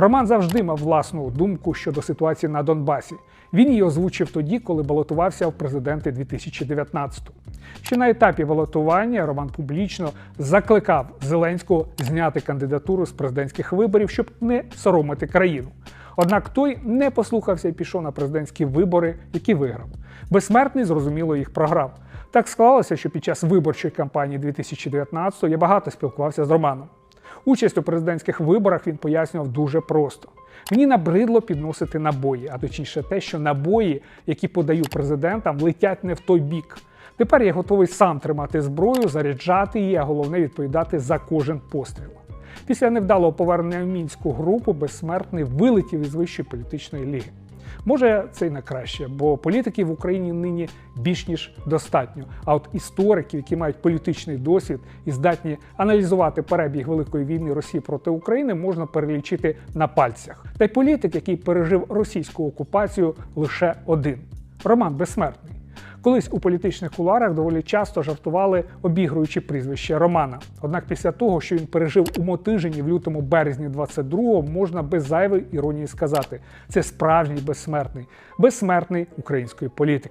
Роман завжди мав власну думку щодо ситуації на Донбасі. Він її озвучив тоді, коли балотувався в президенти 2019-го. Ще на етапі балотування Роман публічно закликав Зеленського зняти кандидатуру з президентських виборів, щоб не соромити країну. Однак той не послухався і пішов на президентські вибори, які виграв. Безсмертний, зрозуміло, їх програв. Так склалося, що під час виборчої кампанії 2019-го я багато спілкувався з Романом. Участь у президентських виборах він пояснював дуже просто. Мені набридло підносити набої, а точніше те, що набої, які подаю президентам, летять не в той бік. Тепер я готовий сам тримати зброю, заряджати її, а головне відповідати за кожен постріл. Після невдалого повернення в мінську групу безсмертний вилетів із вищої політичної ліги. Може, це й на краще, бо політиків в Україні нині більш ніж достатньо. А от істориків, які мають політичний досвід і здатні аналізувати перебіг великої війни Росії проти України, можна перелічити на пальцях. Та й політик, який пережив російську окупацію, лише один Роман Безсмертний. Колись у політичних куларах доволі часто жартували, обігруючи прізвище Романа. Однак після того, що він пережив у Мотижині в лютому березні 22-го, можна без зайвої іронії сказати: це справжній безсмертний, безсмертний української політики.